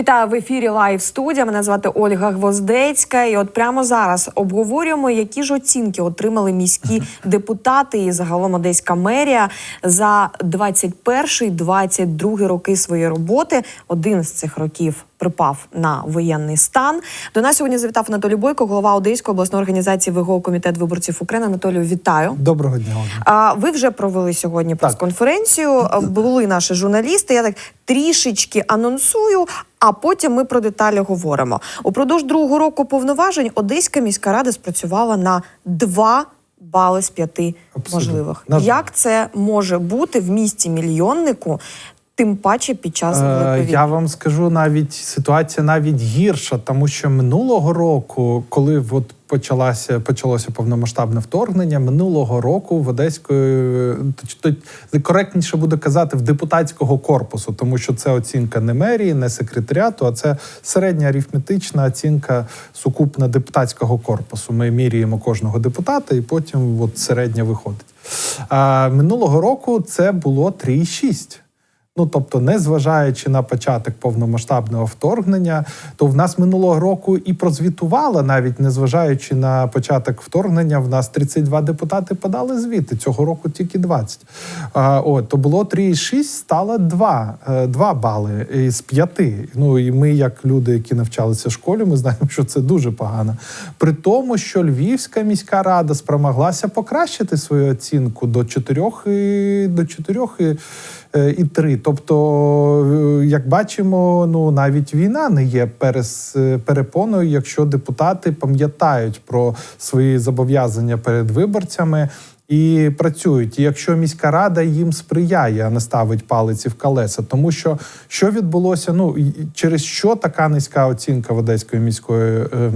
Вітаю в ефірі Лайв студія. Мене звати Ольга Гвоздецька. І от прямо зараз обговорюємо, які ж оцінки отримали міські депутати і загалом Одеська мерія за 21-22 роки своєї роботи. Один з цих років припав на воєнний стан. До нас сьогодні завітав Анатолій Бойко, голова Одеської обласної організації ВГО Комітет виборців України. Анатолію, вітаю. Доброго дня. А ви вже провели сьогодні прес-конференцію. Були наші журналісти. Я так трішечки анонсую. А потім ми про деталі говоримо. Упродовж другого року повноважень Одеська міська рада спрацювала на 2 бали з 5 Абсолютно. можливих. Як це може бути в місті мільйоннику, тим паче під час Е, великої війни? Я вам скажу навіть ситуація навіть гірша, тому що минулого року, коли от почалася почалося повномасштабне вторгнення, минулого року в Одеської то, то коректніше буде казати в депутатського корпусу, тому що це оцінка не мерії, не секретаріату, а це середня арифметична оцінка сукупна депутатського корпусу. Ми міряємо кожного депутата, і потім от середня виходить. А минулого року це було 3,6. Ну тобто, не зважаючи на початок повномасштабного вторгнення, то в нас минулого року і прозвітувала, навіть не зважаючи на початок вторгнення, в нас 32 депутати подали звіти. Цього року тільки 20. А, от, то було 3,6, стало 2, 2 бали із 5. Ну і ми, як люди, які навчалися в школі, ми знаємо, що це дуже погано. При тому, що Львівська міська рада спромоглася покращити свою оцінку до 4, до 4 і- е, і 3. Тобто, е, як бачимо, ну навіть війна не є перес, е, перепоною, якщо депутати пам'ятають про свої зобов'язання перед виборцями. І працюють, і якщо міська рада їм сприяє, а не ставить палиці в колеса, тому що що відбулося? Ну через що така низька оцінка в Одеської міської е,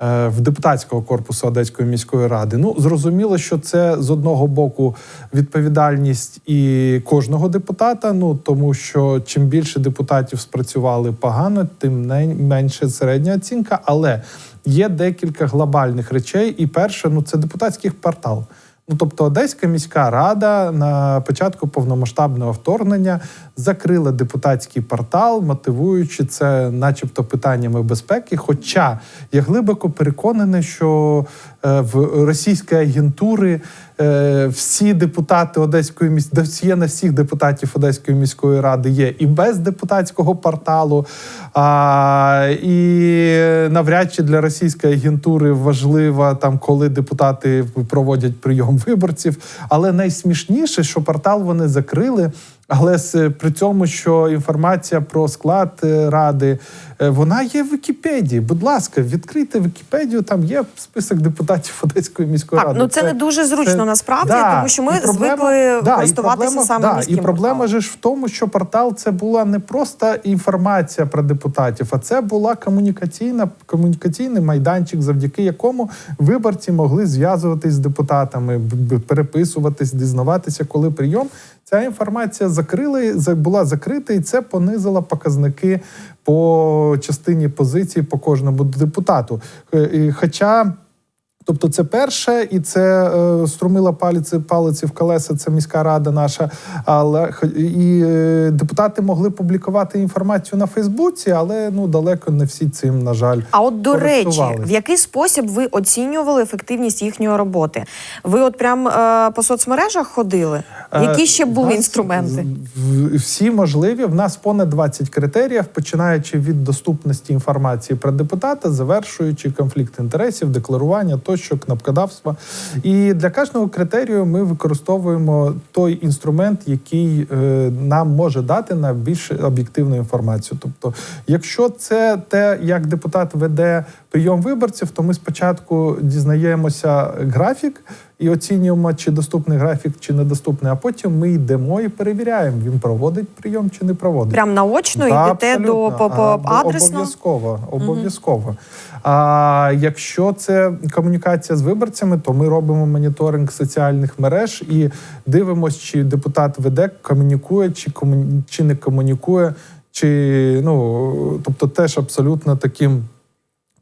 в депутатського корпусу Одеської міської ради. Ну зрозуміло, що це з одного боку відповідальність і кожного депутата. Ну тому що чим більше депутатів спрацювали погано, тим менше середня оцінка. Але є декілька глобальних речей. І перше, ну це депутатський портал. Ну, тобто Одеська міська рада на початку повномасштабного вторгнення закрила депутатський портал, мотивуючи це, начебто, питаннями безпеки. Хоча я глибоко переконаний, що в російської агентури е, всі депутати Одеської міської досьє на всіх депутатів Одеської міської ради є і без депутатського порталу. А, і навряд чи для російської агентури важливо там, коли депутати проводять прийом виборців. Але найсмішніше, що портал вони закрили. Але з- при цьому, що інформація про склад е, ради е, вона є в Вікіпедії. Будь ласка, відкрийте Вікіпедію. Там є список депутатів Одеської міської Так, ради. ну це не дуже зручно насправді, тому що ми проблема- звикли да, користуватися проблема- саме да, міським І проблема порталом. же ж в тому, що портал це була не просто інформація про депутатів, а це була комунікаційна комунікаційний майданчик, завдяки якому виборці могли зв'язуватись з депутатами, переписуватись, дізнаватися, коли прийом. Ця інформація закрили, була закрита, і це понизило показники по частині позиції по кожному депутату. Е, Хоча. Тобто, це перше, і це е, струмила палиці, палиці в колеса. Це міська рада наша. Але і е, депутати могли публікувати інформацію на Фейсбуці, але ну далеко не всі цим, на жаль, А от до речі, в який спосіб ви оцінювали ефективність їхньої роботи? Ви от прям е, по соцмережах ходили? Які ще Е, були нас інструменти? Всі можливі. В нас понад 20 критеріїв, починаючи від доступності інформації про депутата, завершуючи конфлікт інтересів, декларування тощо, кнопкодавства. І для кожного критерію ми використовуємо той інструмент, який е, нам може дати на більш об'єктивну інформацію. Тобто, якщо це те, як депутат веде прийом виборців, то ми спочатку дізнаємося графік і оцінюємо, чи доступний графік, чи недоступний. А потім ми йдемо і перевіряємо, він проводить прийом чи не проводить. Прям наочно Да, йдете до по, по адресно? Обов'язково. обов'язково. А якщо це комунікація з виборцями, то ми робимо моніторинг соціальних мереж і дивимося, чи депутат веде, комунікує, чи комуні... чи не комунікує, чи ну тобто теж абсолютно таким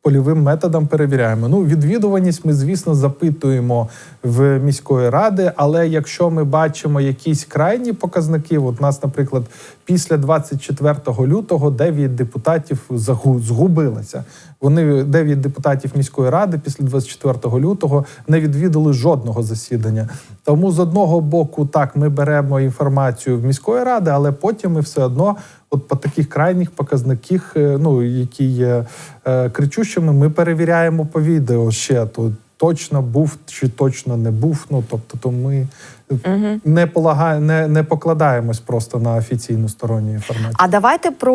польовим методом перевіряємо. Ну, відвідуваність ми, звісно, запитуємо в міської ради, але якщо ми бачимо якісь крайні показники, от нас, наприклад, після 24 лютого 9 депутатів згубилися. Вони 9 депутатів міської ради після 24 лютого не відвідали жодного засідання. Тому з одного боку, так ми беремо інформацію в міської ради, але потім ми все одно, от по таких крайніх показниках, е, ну які є е, кричущими, ми перевіряємо по відео ще то точно був чи точно не був. Ну тобто, то ми не полагає, не, не покладаємось просто на офіційну сторонню інформацію. А давайте про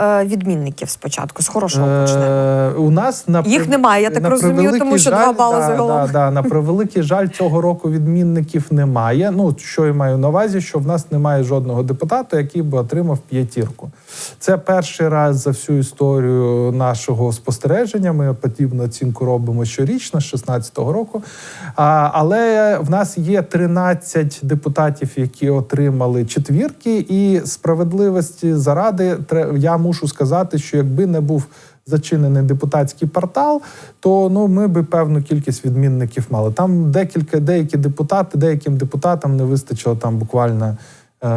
е, відмінників спочатку. З хорошого почнемо. Е, у нас на Їх немає, я так розумію, тому що два бали да, загалом. Да, да, на превеликий жаль, цього року відмінників немає. Ну що я маю на увазі, що в нас немає жодного депутата, який би отримав п'ятірку. Це перший раз за всю історію нашого спостереження. Ми подібну оцінку робимо щорічно, з 16-го року. А, але в нас є 13 депутатів, які отримали четвірки, і справедливості заради я мушу сказати, що якби не був зачинений депутатський портал, то ну ми би певну кількість відмінників мали. Там декілька деякі депутати, деяким депутатам не вистачило там буквально. Е,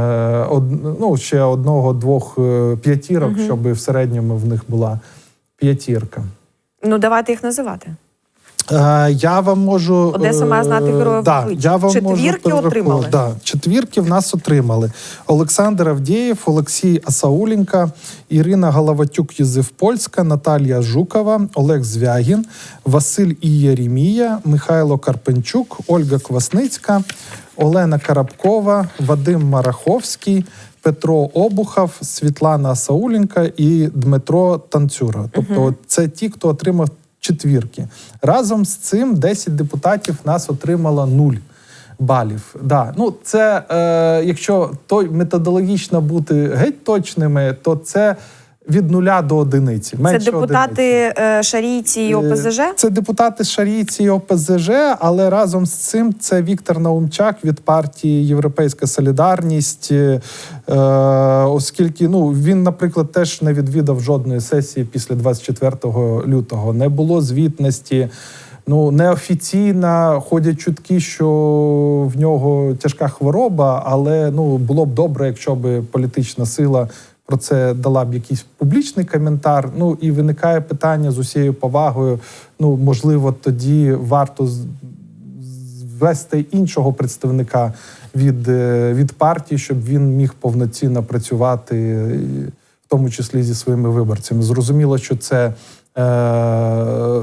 од, ну, ще одного-двох е, п'ятірок, щоб в середньому в них була п'ятірка. Ну давайте їх називати. Е, я вам можу Одеса має знати е, героїв да, я вам Четвірки можу отримали? Да, четвірки в нас отримали. Олександр Авдєєв, Олексій Асауленка, Ірина Головатюк Єзив Польська, Наталія Жукова, Олег Звягін, Василь Ієрімія, Михайло Карпенчук, Ольга Квасницька, Олена Карабкова, Вадим Мараховський. Петро Обухов, Світлана Асауленка і Дмитро Танцюра. Тобто, от це ті, хто отримав четвірки. Разом з цим 10 депутатів нас отримало нуль балів. Да. Ну, це, е, якщо то методологічно бути геть точними, то це від нуля до одиниці. Це депутати е, шарійці і ОПЗЖ. Е, Це депутати Шарійці і ОПЗЖ, але разом з цим це Віктор Наумчак від партії Європейська Солідарність, е, оскільки ну він, наприклад, теж не відвідав жодної сесії після 24 лютого. Не було звітності. Ну, неофіційно ходять чутки, що в нього тяжка хвороба, але ну було б добре, якщо б політична сила про це дала б якийсь публічний коментар. Ну і виникає питання з усією повагою. Ну, можливо, тоді варто з- ввести іншого представника від, е, від партії, щоб він міг повноцінно працювати, е, в тому числі зі своїми виборцями. Зрозуміло, що це. Е-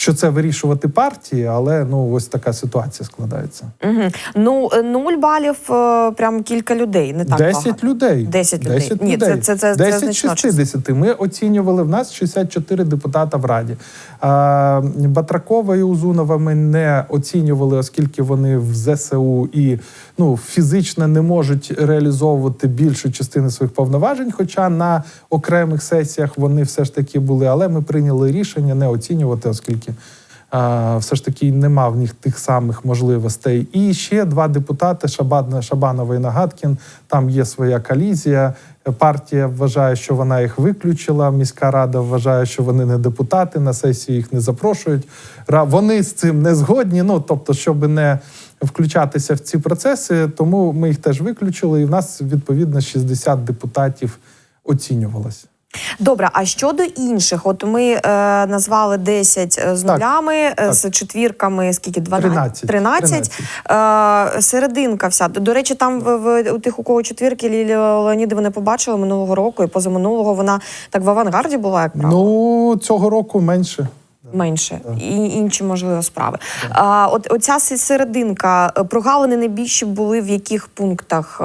що це вирішувати партії, але ну ось така ситуація складається. Угу. Ну, е, нуль балів, е, прям кілька людей. Не так 10 багато. людей. 10 людей. 10 Ні, людей. це- це- це- це 10 60. Ми оцінювали в нас 64 депутата в Раді. А, Батракова і Узунова ми не оцінювали, оскільки вони в ЗСУ і ну, фізично не можуть реалізовувати більшу частину своїх повноважень. Хоча на окремих сесіях вони все ж таки були. Але ми прийняли рішення не оцінювати, оскільки. А, все ж таки нема в них тих самих можливостей. І ще два депутати Шабан, Шабанова і Нагаткін. Там є своя колізія. Партія вважає, що вона їх виключила. Міська рада вважає, що вони не депутати. На сесію їх не запрошують. Вони з цим не згодні. Ну тобто, щоб не включатися в ці процеси, тому ми їх теж виключили. І в нас відповідно 60 депутатів оцінювалося. Добре, а щодо інших, от ми е, назвали 10 з нулями, е, так. з четвірками, скільки 12? 13. 13. Е, серединка вся. До до речі, там в, в у тих, у кого четвірки Лілія Леонідова не побачила минулого року, і позаминулого вона так в авангарді була, як правило. Ну цього року менше. Менше і інші можливо справи. А от оця серединка е, прогалини найбільші були в яких пунктах? е,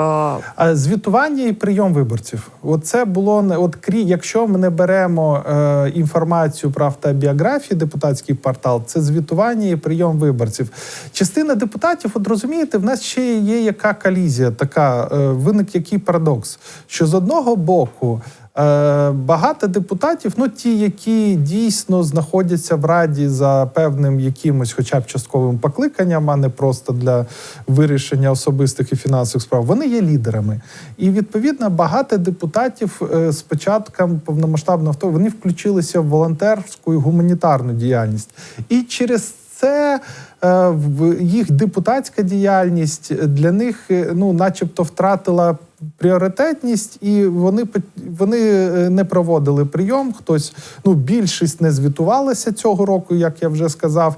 А Звітування і прийом виборців. Оце було не от крі. Якщо ми не беремо е, інформацію про автобіографії, депутатський портал, це звітування і прийом виборців. Частина депутатів, от розумієте, в нас ще є яка колізія, така е, виник який парадокс, що з одного боку. Е, багато депутатів, ну ті, які дійсно знаходяться в раді за певним якимось, хоча б частковим покликанням, а не просто для вирішення особистих і фінансових справ, вони є лідерами. І відповідно багато депутатів е, з початком повномасштабного вторгнення вони включилися в волонтерську і гуманітарну діяльність. І через це е, їх депутатська діяльність для них, е, ну, начебто, втратила пріоритетність, і вони вони е, не проводили прийом. Хтось ну більшість не звітувалася цього року, як я вже сказав.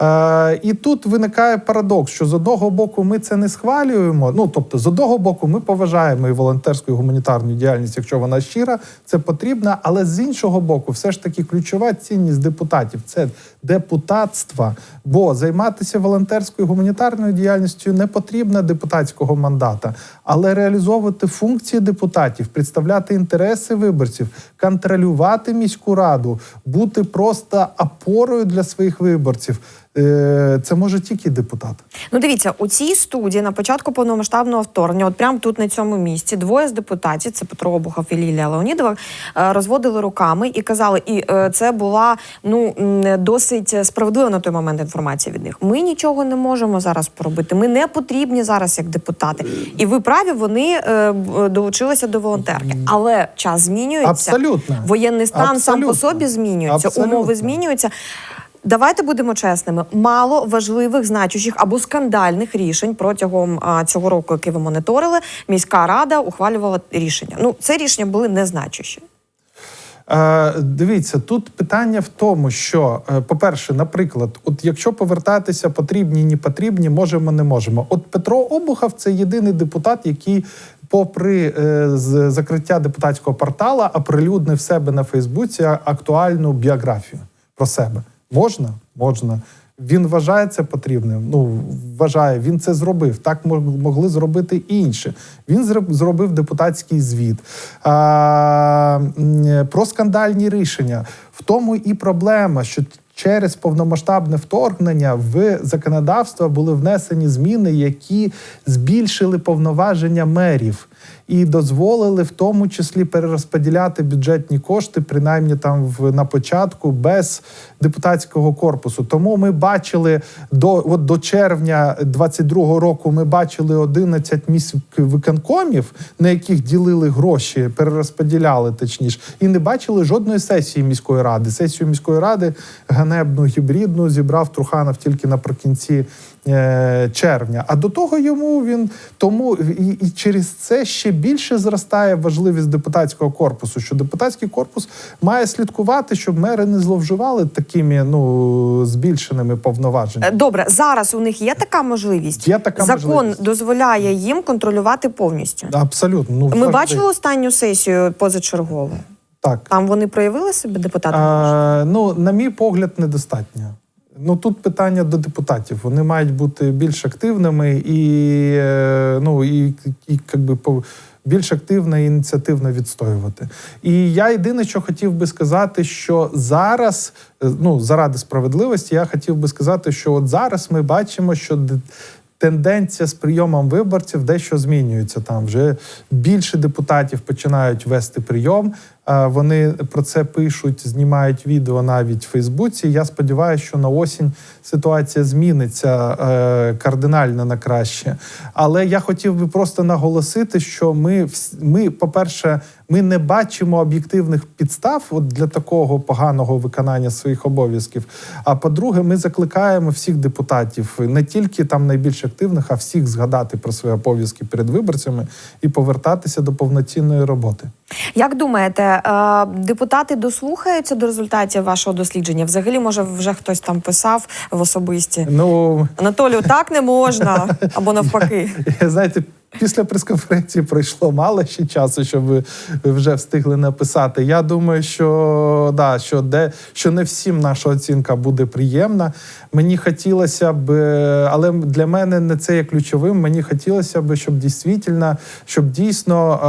Е, і тут виникає парадокс, що з одного боку ми це не схвалюємо. Ну тобто, з одного боку, ми поважаємо і волонтерську і гуманітарну діяльність, якщо вона щира, це потрібно. Але з іншого боку, все ж таки ключова цінність депутатів це депутатство. Бо займатися волонтерською і гуманітарною діяльністю не потрібно депутатського мандата, але реалізовувати функції депутатів, представляти інтереси виборців, контролювати міську раду, бути просто опорою для своїх виборців. Е, Це може тільки депутат. Ну, дивіться, у цій студії на початку повномасштабного вторгнення, от прямо тут на цьому місці, двоє з депутатів, це Петро Обухов і Лілія Леонідова, е, розводили руками і казали, і е, це була ну досить справедлива на той момент інформація від них. Ми нічого не можемо зараз поробити. Ми не потрібні зараз як депутати. І ви праві, вони долучилися до волонтерки. Але час змінюється. Абсолютно. Воєнний стан сам по собі змінюється, Абсолютно. умови змінюються. Давайте будемо чесними. Мало важливих, значущих або скандальних рішень протягом а, цього року, який ви моніторили, міська рада ухвалювала рішення. Ну, це рішення були незначущі. Е, дивіться, тут питання в тому, що, е, по-перше, наприклад, от якщо повертатися потрібні, не потрібні, можемо, не можемо. От Петро Обухов це єдиний депутат, який, попри е, закриття депутатського портала, оприлюднив себе на Фейсбуці актуальну біографію про себе. Можна? Можна. Він вважає це потрібним. Ну вважає, він це зробив. Так мог- могли зробити і інші. Він зроб- зробив депутатський звіт. А, про скандальні рішення. В тому і проблема, що через повномасштабне вторгнення в законодавство були внесені зміни, які збільшили повноваження мерів. І дозволили в тому числі перерозподіляти бюджетні кошти, принаймні там в на початку, без депутатського корпусу. Тому ми бачили до от до червня 22-го року. Ми бачили 11 місць виконкомів, на яких ділили гроші, перерозподіляли точніше, і не бачили жодної сесії міської ради. Сесію міської ради ганебну гібридну зібрав Труханов тільки наприкінці червня. А до того йому він тому і, і через це ще більше зростає важливість депутатського корпусу. Що депутатський корпус має слідкувати, щоб мери не зловживали такими ну збільшеними Е, повноваженнями. Добре, зараз у них є така можливість. Є така Закон можливість. дозволяє їм контролювати повністю. Абсолютно. Ну Ми завжди. бачили останню сесію позачергову. так. Там вони проявили себе депутати. А, ну, на мій погляд, недостатньо. Ну тут питання до депутатів. Вони мають бути більш активними і, е, ну, і, і якби, більш активно і ініціативно відстоювати. І я єдине, що хотів би сказати, що зараз, е, ну заради справедливості, я хотів би сказати, що от зараз ми бачимо, що тенденція з прийомом виборців дещо змінюється. Там вже більше депутатів починають вести прийом. Вони про це пишуть, знімають відео навіть в Фейсбуці. Я сподіваюся, що на осінь ситуація зміниться е, кардинально на краще. Але я хотів би просто наголосити, що ми, ми по-перше, ми не бачимо об'єктивних підстав от для такого поганого виконання своїх обов'язків. А по-друге, ми закликаємо всіх депутатів, не тільки там найбільш активних, а всіх згадати про свої обов'язки перед виборцями і повертатися до повноцінної роботи. Як думаєте, е, депутати дослухаються до результатів вашого дослідження? Взагалі, може, вже хтось там писав в особисті Ну Анатолію, так не можна або навпаки. знаєте. Після прес-конференції пройшло мало ще часу, щоб ви вже встигли написати. Я думаю, що да, що де що не всім наша оцінка буде приємна. Мені хотілося б, але для мене не це є ключовим. Мені хотілося б, щоб дійсно, щоб дійсно,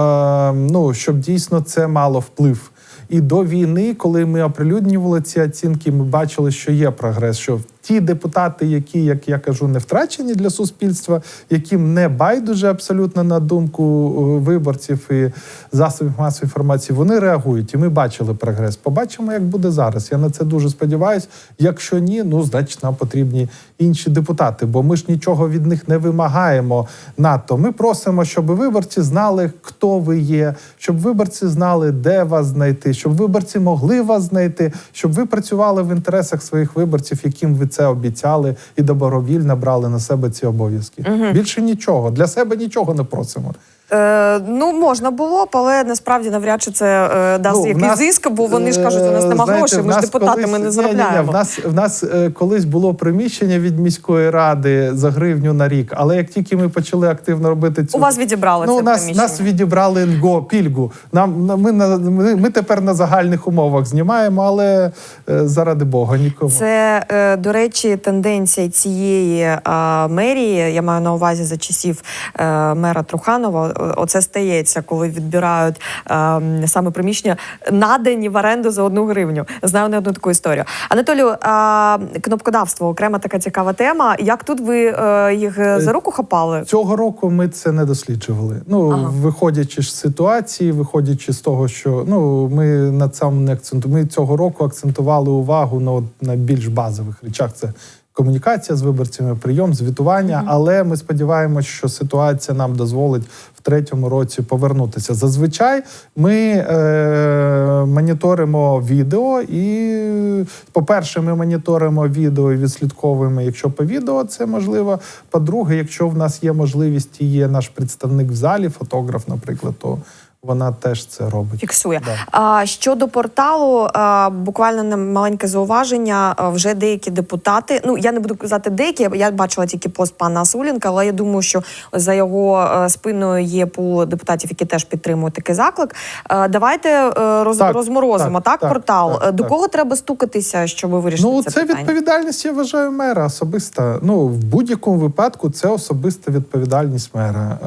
е, ну щоб дійсно це мало вплив. І до війни, коли ми оприлюднювали ці оцінки, ми бачили, що є прогрес, що ті депутати, які, як я кажу, не втрачені для суспільства, яким не байдуже абсолютно на думку е, виборців і засобів масової інформації, вони реагують. І ми бачили прогрес. Побачимо, як буде зараз. Я на це дуже сподіваюся. Якщо ні, ну значить нам потрібні інші депутати, бо ми ж нічого від них не вимагаємо надто. Ми просимо, щоб виборці знали, хто ви є, щоб виборці знали, де вас знайти, щоб виборці могли вас знайти, щоб ви працювали в інтересах своїх виборців, яким ви це обіцяли, і добровільно брали на себе ці обов'язки. Більше нічого для себе нічого не просимо. Е, ну, можна було б, але насправді навряд чи це е, дасть Ну, якийсь зиск, бо вони ж кажуть, у нас е, нема знаєте, грошей, ми ж нас депутати, колись- ми не Ні-ні-ні. В нас в нас е, колись було приміщення від міської ради за гривню на рік, але як тільки ми почали активно робити цю У вас відібрали ну, це нас, приміщення. нас відібрали НГО, пільгу. Нам на- ми на ми, ми тепер на загальних умовах знімаємо, але е, заради Бога нікому. Це, е, до речі, тенденція цієї е, мерії. Я маю на увазі за часів е, мера Труханова. Оце стається, коли відбирають е, саме приміщення, надані в оренду за одну гривню. Знаю не одну таку історію. Анатолію, е, кнопкодавство окрема така цікава тема. Як тут ви е, їх е, за руку хапали? Цього року ми це не досліджували. Ну, Ага. виходячи з ситуації, виходячи з того, що ну ми на цьому не акцентуємо. Ми цього року акцентували увагу на, на більш базових речах. Це комунікація з виборцями, прийом, звітування. Але ми сподіваємося, що ситуація нам дозволить в третьому році повернутися. Зазвичай ми е, моніторимо відео, і, по-перше, ми моніторимо відео і відслідковуємо, якщо по відео це можливо. По-друге, якщо в нас є можливість і є наш представник в залі, фотограф, наприклад, то вона теж це робить. Фіксує. Да. А щодо порталу, а, буквально на маленьке зауваження. а, Вже деякі депутати. Ну я не буду казати деякі. Я бачила тільки пост пана Асуленка, але я думаю, що за його спиною є пул депутатів, які теж підтримують такий заклик. Е, Давайте е, роз, Так, розморозимо так, так, так, портал. так, До так. кого треба стукатися, щоб вирішити Ну, це, це відповідальність, я вважаю, мера особиста. Ну, в будь-якому випадку це особиста відповідальність мера.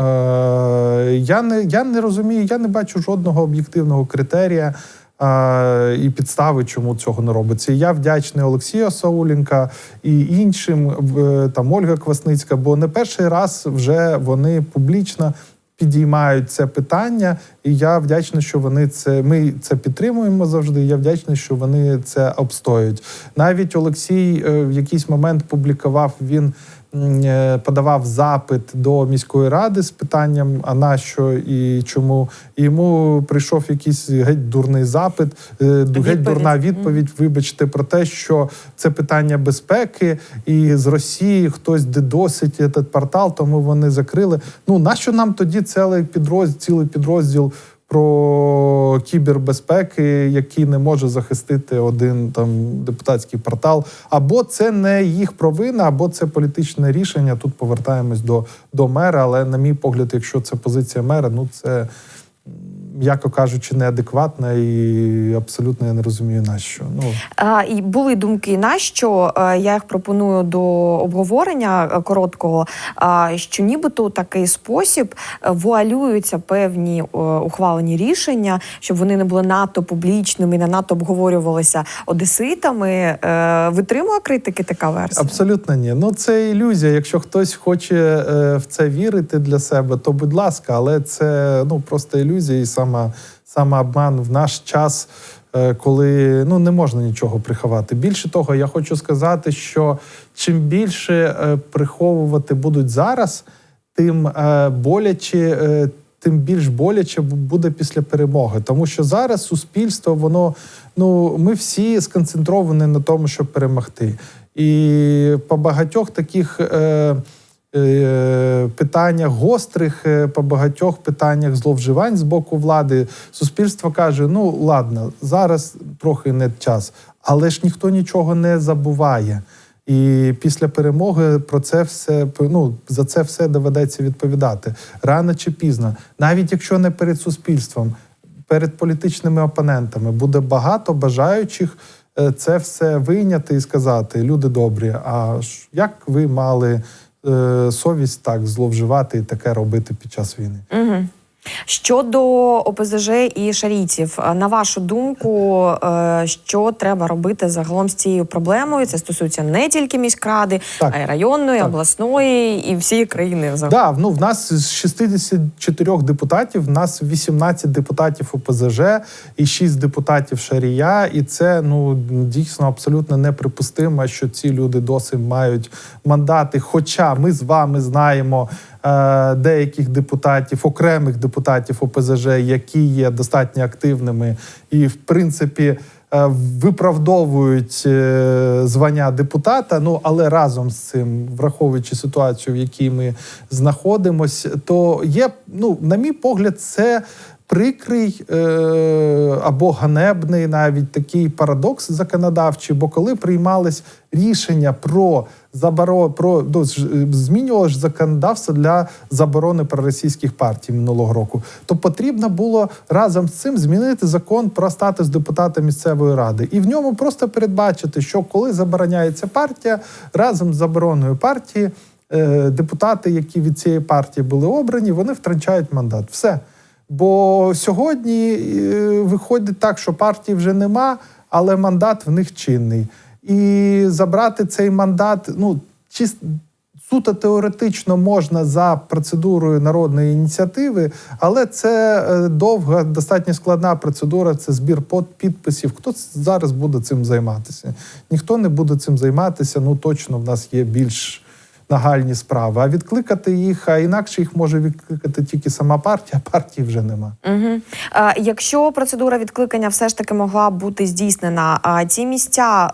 Е, я, не, я не розумію, я не бачу жодного об'єктивного критерія. І підстави, чому цього не робиться. Я вдячний Олексію Сауленка і іншим, е, там Ольга Квасницька, бо не перший раз вже вони публічно підіймають це питання, і я вдячний, що вони це. Ми це підтримуємо завжди. Я вдячний, що вони це обстоюють. Навіть Олексій е, в якийсь момент публікував він. Е, Подавав запит до міської ради з питанням, а на що і чому. І йому прийшов якийсь геть дурний запит, е, геть Відповідь. дурна відповідь. Вибачте про те, що це питання безпеки, і з Росії хтось дедосить цей портал, тому вони закрили. Ну нащо нам тоді цілий підрозділ, цілий підрозділ про кібербезпеки, які не може захистити один там депутатський портал? Або це не їх провина, або це політичне рішення. Тут повертаємось до, до мера. Але на мій погляд, якщо це позиція мера, ну це. М'яко кажучи, неадекватна і абсолютно я не розумію на що. Ну А, і були думки на що я їх пропоную до обговорення е, короткого. А що нібито у такий спосіб е, вуалюються певні е, ухвалені рішення, щоб вони не були надто публічними, не надто обговорювалися одеситами. Витримує критики така версія? Абсолютно ні. Ну це ілюзія. Якщо хтось хоче в це вірити для себе, то будь ласка, але це ну просто ілюзія і сама, самообман в наш час, е, коли ну не можна нічого приховати. Більше того, я хочу сказати, що чим більше е, приховувати будуть зараз, тим е, боляче. Тим більш боляче буде після перемоги, тому що зараз суспільство, воно ну ми всі сконцентровані на тому, щоб перемогти. І по багатьох таких питаннях гострих, е, по багатьох питаннях зловживань з боку влади, суспільство каже: ну ладно, зараз трохи не час, але ж ніхто нічого не забуває. І після перемоги про це все ну, за це все доведеться відповідати. Рано чи пізно, навіть якщо не перед суспільством, перед політичними опонентами буде багато бажаючих е, це все вийняти і сказати: люди добрі, а як ви мали е, совість так зловживати і таке робити під час війни? Угу. Щодо ОПЗЖ і шарійців, е, на вашу думку, е, що треба робити загалом з цією проблемою? Це стосується не тільки міськради, Так. а й районної, Так. обласної і всієї країни. Да, ну в нас з 64 депутатів, в нас 18 депутатів ОПЗЖ і 6 депутатів Шарія. І це ну дійсно абсолютно неприпустимо, що ці люди досі мають мандати. Хоча ми з вами знаємо деяких депутатів, окремих депутатів ОПЗЖ, які є достатньо активними і, в принципі. е, Виправдовують е, звання депутата, ну але разом з цим, враховуючи ситуацію, в якій ми знаходимося, то є, ну, на мій погляд, це прикрий е, або ганебний навіть такий парадокс законодавчий. Бо коли приймались рішення про заборо про ну, змінювалось ж законодавство для заборони проросійських партій минулого року, то потрібно було разом з цим змінити закон про статус депутата місцевої ради, і в ньому просто передбачити, що коли забороняється партія, разом з забороною партії е, депутати, які від цієї партії були обрані, вони втрачають мандат. Все. Бо сьогодні е, виходить так, що партії вже нема, але мандат в них чинний. І забрати цей мандат, ну чис- суто теоретично можна за процедурою народної ініціативи, але це е, довга, достатньо складна процедура. Це збір підписів. Хто зараз буде цим займатися? Ніхто не буде цим займатися. Ну точно в нас є більш нагальні справи. А відкликати їх, а інакше їх може відкликати тільки сама партія, а партії вже нема. Угу. Е, якщо процедура відкликання все ж таки могла бути здійснена, а ці місця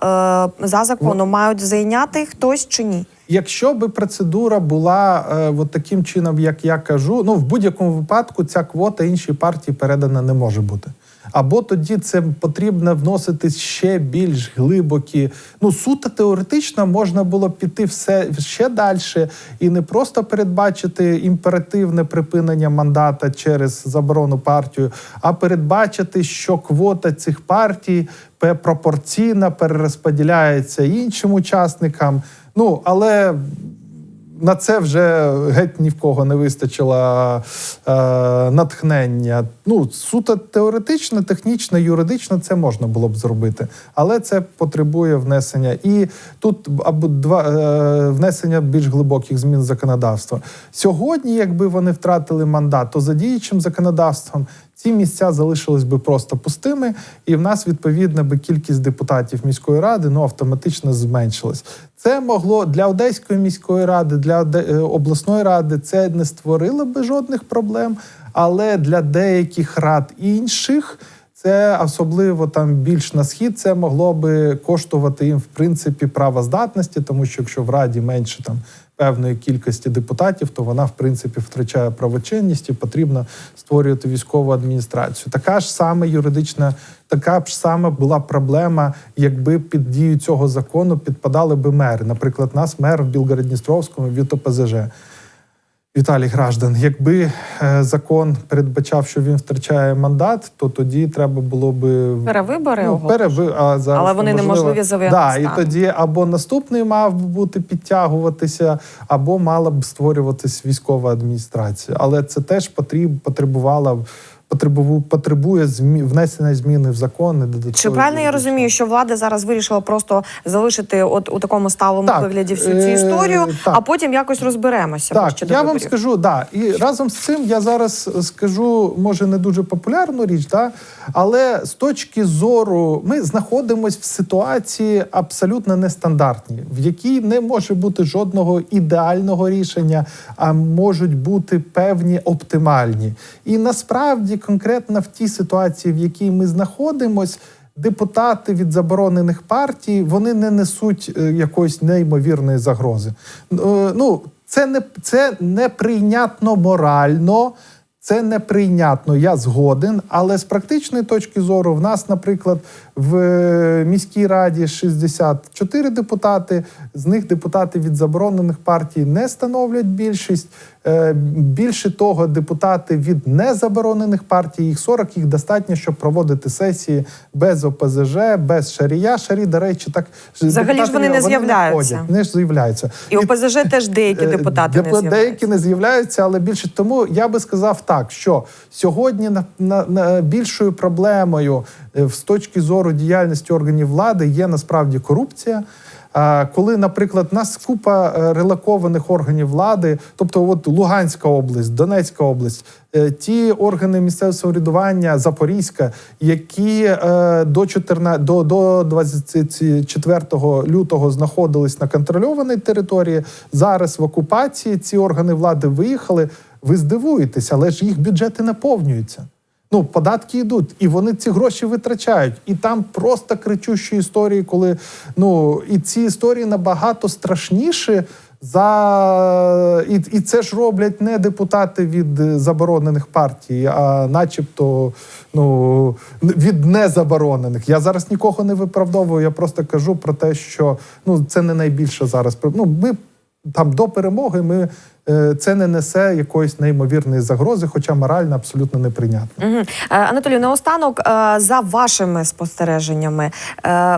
е, за законом мають зайняти хтось чи ні? Якщо би процедура була е, от таким чином, як я кажу, ну в будь-якому випадку ця квота іншій партії передана не може бути. Або тоді це потрібно вносити ще більш глибокі. Ну суто теоретично можна було піти все ще далі і не просто передбачити імперативне припинення мандата через заборону партію, а передбачити, що квота цих партій пропорційно перерозподіляється іншим учасникам. Ну але на це вже геть ні в кого не вистачило е, натхнення. Ну, суто теоретично, технічно, юридично це можна було б зробити, але це потребує внесення. І тут або два е, внесення більш глибоких змін в законодавство. Сьогодні, якби вони втратили мандат, то за діючим законодавством ці місця залишились би просто пустими, і в нас відповідно би кількість депутатів міської ради ну автоматично зменшилась. Це могло для Одеської міської ради, для е, обласної ради це не створило би жодних проблем, але для деяких рад інших. Це особливо там більш на схід, це могло би коштувати їм в принципі правоздатності, тому що якщо в раді менше там певної кількості депутатів, то вона в принципі втрачає правочинність і потрібно створювати військову адміністрацію. Така ж саме юридична, така ж саме була проблема, якби під дію цього закону підпадали би мери. Наприклад, нас мер в Білгород-Дністровському від ОПЗЖ. Віталій Граждан, якби е, закон передбачав, що він втрачає мандат, то тоді треба було би Перевибори ну, переви... а зараз Але вони неможливо. неможливі за да, і тоді або наступний мав би бути підтягуватися, або мала б створюватись військова адміністрація. Але це теж потребуву, потребує змі... внесення зміни в закон. і додаткові Чи правильно я розумію, що влада зараз вирішила просто залишити от у такому сталому Так, вигляді всю цю е, історію, так. а потім якось розберемося Так, я вам скажу, да. І разом з цим я зараз скажу, може, не дуже популярну річ, да, але з точки зору ми знаходимося в ситуації абсолютно нестандартній, в якій не може бути жодного ідеального рішення, а можуть бути певні оптимальні. І насправді, конкретно в тій ситуації, в якій ми знаходимось. Депутати від заборонених партій вони не несуть е, якоїсь неймовірної загрози. Е, Ну це не це неприйнятно морально. Це неприйнятно, я згоден. Але з практичної точки зору, в нас, наприклад, в е, міській раді 64 депутати. З них депутати від заборонених партій не становлять більшість. Е, Більше того, депутати від незаборонених партій, їх 40, їх достатньо, щоб проводити сесії без ОПЗЖ, без Шарія. Шарі, до речі, так Взагалі ж вони не з'являються. ходять, не ж з'являються. І ОПЗЖ теж деякі Е, депутати деп- не з'являються. Деякі не з'являються, але більше тому я би сказав так. Так, що сьогодні на, на, на більшою проблемою е, з точки зору діяльності органів влади є насправді корупція. Коли, наприклад, нас купа е, релокованих органів влади, тобто от Луганська область, Донецька область, е, ті органи місцевого самоврядування Запорізька, які до 14, до, до 24 лютого знаходились на контрольованій території, зараз в окупації ці органи влади виїхали. Ви здивуєтеся, але ж їх бюджети наповнюються. Ну, податки йдуть, і вони ці гроші витрачають. І там просто кричущі історії, коли ну і ці історії набагато страшніші за і, і це ж роблять не депутати від заборонених партій, а начебто ну від незаборонених. Я зараз нікого не виправдовую. Я просто кажу про те, що ну це не найбільше зараз. Ну, ми там до перемоги ми. Е, Це не несе якоїсь неймовірної загрози, хоча морально абсолютно неприйнятно. Угу. Анатолію, наостанок, е, за вашими спостереженнями,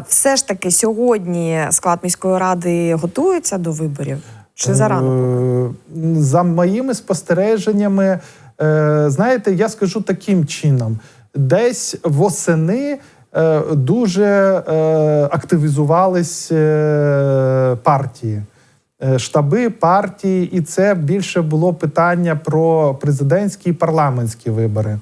все ж таки сьогодні склад міської ради готується до виборів? Чи зарано? За моїми спостереженнями, знаєте, я скажу таким чином: десь восени дуже е, активізувались е, партії. Е, Штаби партії, і це більше було питання про президентські і парламентські вибори.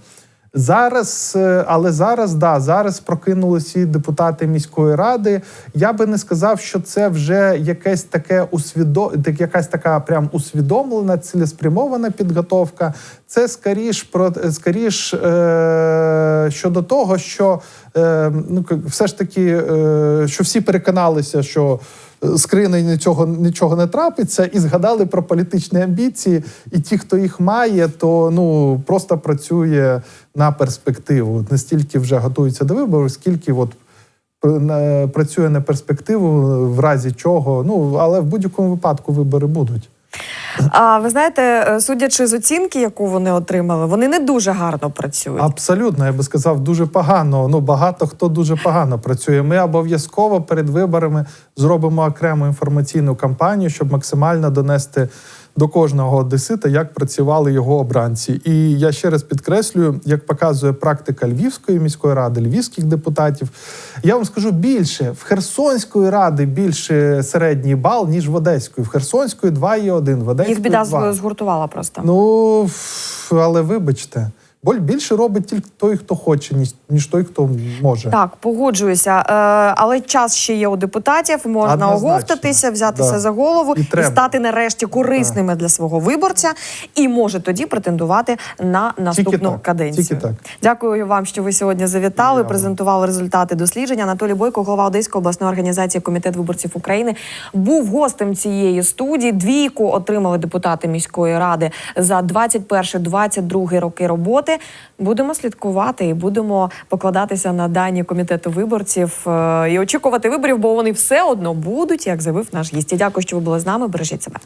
Зараз, е, але зараз да, зараз прокинулися і депутати міської ради. Я би не сказав, що це вже якесь таке усвідо... якась така прям усвідомлена, цілеспрямована підготовка. Це скоріш про скоріш е... щодо того, що е... ну все ж таки, е... що всі переконалися, що з нічого нічого не трапиться, і згадали про політичні амбіції. І ті, хто їх має, то ну просто працює на перспективу. Не стільки вже готується до виборів, скільки от пр- працює на перспективу, в разі чого. Ну але в будь-якому випадку вибори будуть. А ви знаєте, е, судячи з оцінки, яку вони отримали, вони не дуже гарно працюють. Абсолютно, я би сказав, дуже погано. Ну багато хто дуже погано працює. Ми обов'язково перед виборами зробимо окрему інформаційну кампанію, щоб максимально донести до кожного одесита, як працювали його обранці. І я ще раз підкреслюю, як показує практика Львівської міської ради, львівських депутатів. Я вам скажу більше: в Херсонської ради більше середній бал, ніж в Одеської. В Херсонської 2,1, в Одеської Їх біда 2. згуртувала просто. Ну, але вибачте, боль більше робить тільки той, хто хоче, ніж, ніж той, хто може. Так, погоджуюся. Е, але час ще є у депутатів. Можна Однозначно. оговтатися, взятися Да. за голову І і, стати нарешті корисними для свого виборця, і може тоді претендувати на наступну так, каденцію. тільки так. Дякую вам, що ви сьогодні завітали. Я вам. Презентували результати дослідження. Анатолій Бойко, голова Одеської обласної організації Комітет виборців України, був гостем цієї студії. Двійку отримали депутати міської ради за 21-22 роки роботи. Будемо слідкувати і будемо покладатися на дані комітету виборців е, і очікувати виборів, бо вони все одно будуть, як заявив наш гість. Дякую, що ви були з нами. Бережіть себе.